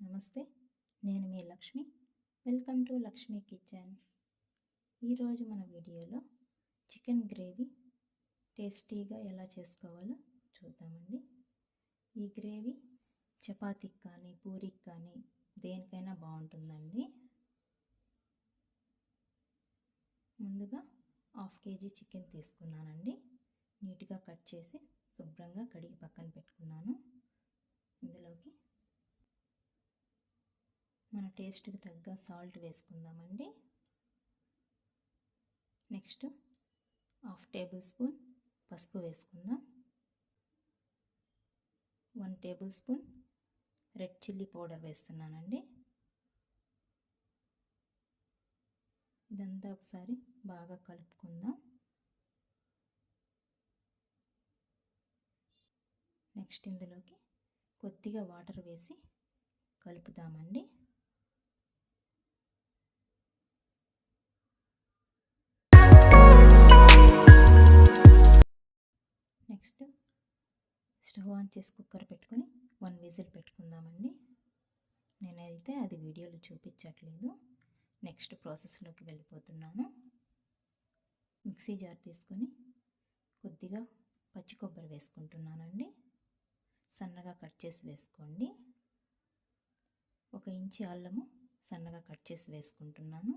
నమస్తే నేను మీ Lakshmi. Welcome to Lakshmi kitchen. ఈరోజు మన వీడియోలో చికెన్ గ్రేవీ టేస్టీగా ఎలా చేసుకోవాలో చూద్దామండి. ఈ గ్రేవీ చపాతీకి కానీ పూరికి కానీ దేనికైనా బాగుంటుందండి. ముందుగా హాఫ్ కేజీ చికెన్ తీసుకున్నానండి. నీట్గా కట్ చేసి శుభ్రంగా కడిగి పక్కన పెట్టుకున్నాను. ఇందులోకి మన టేస్ట్కి తగ్గ సాల్ట్ వేసుకుందామండి. నెక్స్ట్ హాఫ్ టేబుల్ స్పూన్ పసుపు వేసుకుందాం. One table spoon red chilli powder వేస్తున్నానండి. ఇదంతా ఒకసారి బాగా కలుపుకుందాం. నెక్స్ట్ ఇందులోకి కొద్దిగా వాటర్ వేసి కలుపుతామండి. స్టవ్ ఆన్ చేసి కుక్కర్ పెట్టుకొని వన్ విజిల్ పెట్టుకుందామండి. నేనైతే అది వీడియోలో చూపించట్లేదు. నెక్స్ట్ ప్రాసెస్లోకి వెళ్ళిపోతున్నాను. మిక్సీ జార్ తీసుకొని కొద్దిగా పచ్చి కొబ్బరి వేసుకుంటున్నానండి. సన్నగా కట్ చేసి వేసుకోండి. ఒక ఇంచి అల్లము సన్నగా కట్ చేసి వేసుకుంటున్నాను.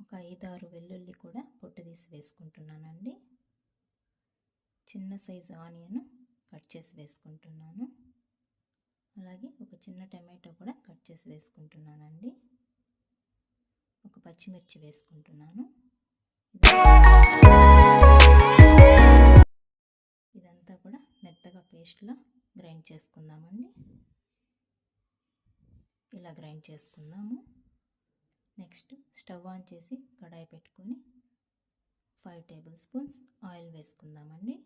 ఒక ఐదారు వెల్లుల్లి కూడా పొట్టు తీసి వేసుకుంటున్నానండి. చిన్న సైజు ఆనియన్ కట్ చేసి వేసుకుంటున్నాను. అలాగే ఒక చిన్న టమాటో కూడా కట్ చేసి వేసుకుంటున్నానండి. ఒక పచ్చిమిర్చి వేసుకుంటున్నాను. ఇదంతా కూడా మెత్తగా పేస్ట్లో గ్రైండ్ చేసుకుందామండి. ఇలా గ్రైండ్ చేసుకుందాము. నెక్స్ట్ స్టవ్ ఆన్ చేసి కడాయి పెట్టుకొని ఫైవ్ టేబుల్ స్పూన్స్ ఆయిల్ వేసుకుందామండి.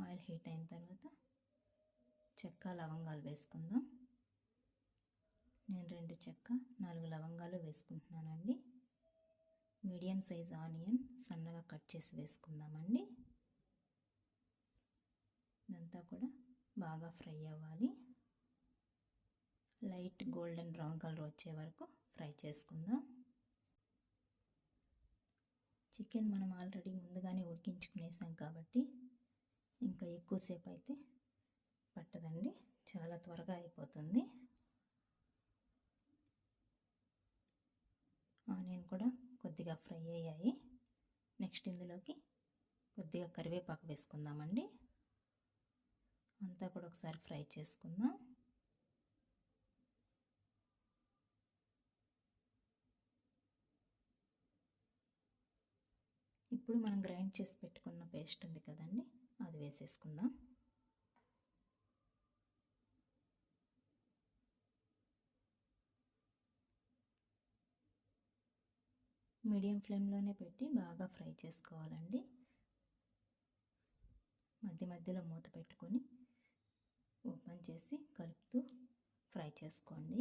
ఆయిల్ హీట్ అయిన తర్వాత చెక్క లవంగాలు వేసుకుందాం. నేను రెండు చెక్క నాలుగు లవంగాలు వేసుకుంటున్నానండి. మీడియం సైజ్ ఆనియన్ సన్నగా కట్ చేసి వేసుకుందామండి. ఇదంతా కూడా బాగా ఫ్రై అవ్వాలి. లైట్ గోల్డెన్ బ్రౌన్ కలర్ వచ్చే వరకు ఫ్రై చేసుకుందాం. చికెన్ మనం ఆల్రెడీ ముందుగానే ఉడికించుకునేసాం కాబట్టి ఇంకా ఎక్కువసేపు అయితే పట్టదండి. చాలా త్వరగా అయిపోతుంది. ఆనియన్ కూడా కొద్దిగా ఫ్రై అయ్యాయి. నెక్స్ట్ ఇందులోకి కొద్దిగా కరివేపాకు వేసుకుందామండి. అంతా కూడా ఒకసారి ఫ్రై చేసుకుందాం. ఇప్పుడు మనం గ్రైండ్ చేసి పెట్టుకున్న పేస్ట్ ఉంది వేసేసుకుందాం మీడియం ఫ్లేమ్లోనే పెట్టి బాగా ఫ్రై చేసుకోవాలండి. మధ్య మధ్యలో మూత పెట్టుకొని ఓపెన్ చేసి కలుపుతూ ఫ్రై చేసుకోండి.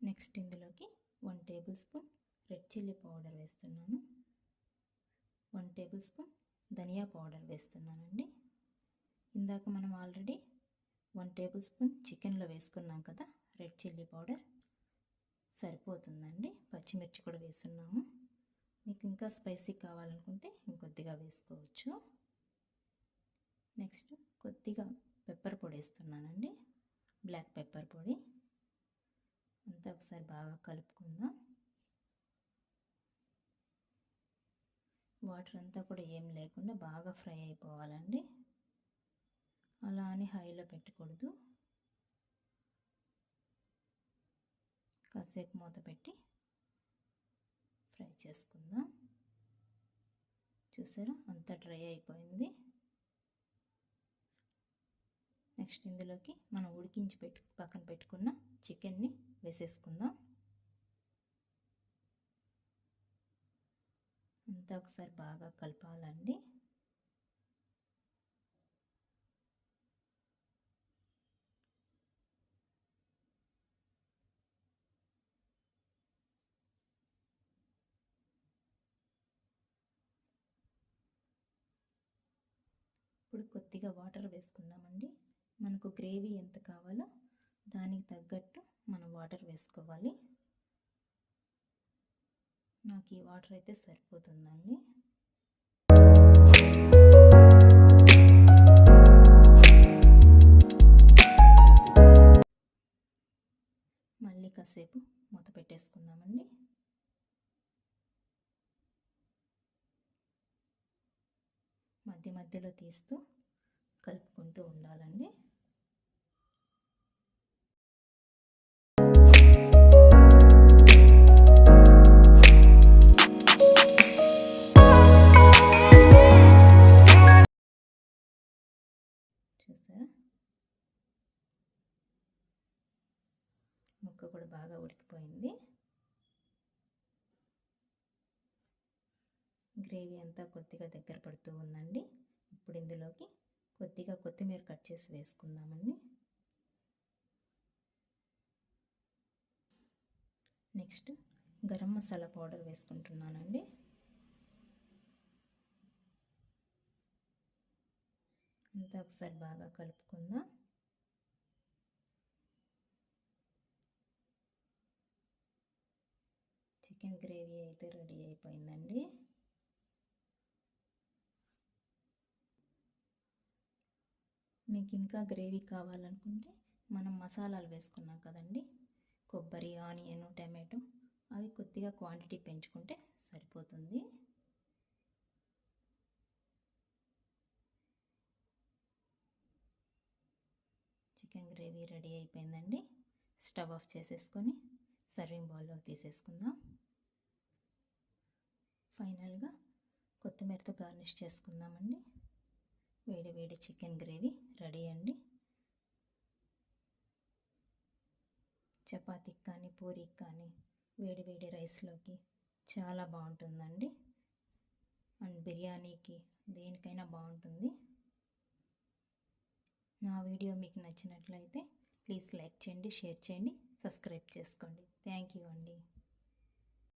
నెక్స్ట్ ఇందులోకి one table spoon red chilli powder వేస్తున్నాను. వన్ టేబుల్ స్పూన్ ధనియా పౌడర్ వేస్తున్నానండి. ఇందాక మనం ఆల్రెడీ వన్ టేబుల్ స్పూన్ చికెన్లో వేసుకున్నాం కదా రెడ్ చిల్లీ పౌడర్. సరిపోతుందండి. పచ్చిమిర్చి కూడా వేస్తున్నాము. మీకు ఇంకా స్పైసీ కావాలనుకుంటే ఇంకొద్దిగా వేసుకోవచ్చు. నెక్స్ట్ కొద్దిగా పెప్పర్ పొడి వేస్తున్నానండి. బ్లాక్ పెప్పర్ పొడి. అంతా ఒకసారి బాగా కలుపుకుందాం. వాటర్ అంతా కూడా ఏం లేకుండా బాగా ఫ్రై అయిపోవాలండి. అలా అని హైలో పెట్టకూడదు. కాసేపు మూత పెట్టి ఫ్రై చేసుకుందాం. చూసారా? అంతా డ్రై అయిపోయింది. నెక్స్ట్ ఇందులోకి మనం ఉడికించి పెట్టు పక్కన పెట్టుకున్న చికెన్ని వేసేసుకుందాం. అంతా ఒకసారి బాగా కలపాలండి. ఇప్పుడు కొద్దిగా వాటర్ వేసుకుందామండి. మనకు గ్రేవీ ఎంత కావాలో దానికి తగ్గట్టు మనం వాటర్ వేసుకోవాలి. నాకు ఈ వాటర్ అయితే సరిపోతుందండి. మళ్ళీ కాసేపు మూత పెట్టేసుకుందామండి. మధ్య మధ్యలో తీస్తూ కలుపుకుంటూ ఉండాలండి. చూసారా ముక్క కూడా బాగా ఉడికిపోయింది. గ్రేవీ అంతా కొద్దిగా దగ్గర పడుతూ ఉందండి. ఇప్పుడు ఇందులోకి కొద్దిగా కొత్తిమీర కట్ చేసి వేసుకుందామండి. నెక్స్ట్ గరం మసాలా పౌడర్ వేసుకుంటున్నానండి. అంతా ఒకసారి బాగా కలుపుకుందాం. చికెన్ గ్రేవీ అయితే రెడీ అయిపోయిందండి. మీకు ఇంకా గ్రేవీ కావాలనుకుంటే మనం మసాలాలు వేసుకున్నాం కదండి. కొబ్బరి ఆనియన్ టమాటో అవి కొద్దిగా క్వాంటిటీ పెంచుకుంటే సరిపోతుంది. చికెన్ గ్రేవీ రెడీ అయిపోయిందండి. స్టవ్ ఆఫ్ చేసేసుకొని సర్వింగ్ బౌల్లో తీసేసుకుందాం. ఫైనల్గా కొత్తిమీరతో గార్నిష్ చేసుకుందామండి. వేడి వేడి చికెన్ గ్రేవీ రెడీ అండి. చపాతీకి కానీ పూరికి కానీ వేడి వేడి రైస్లోకి చాలా బాగుంటుందండి. అండ్ బిర్యానీకి దేనికైనా బాగుంటుంది. నా వీడియో మీకు నచ్చినట్లయితే ప్లీజ్ లైక్ చేయండి షేర్ చేయండి సబ్స్క్రైబ్ చేసుకోండి. థ్యాంక్ యూ అండి.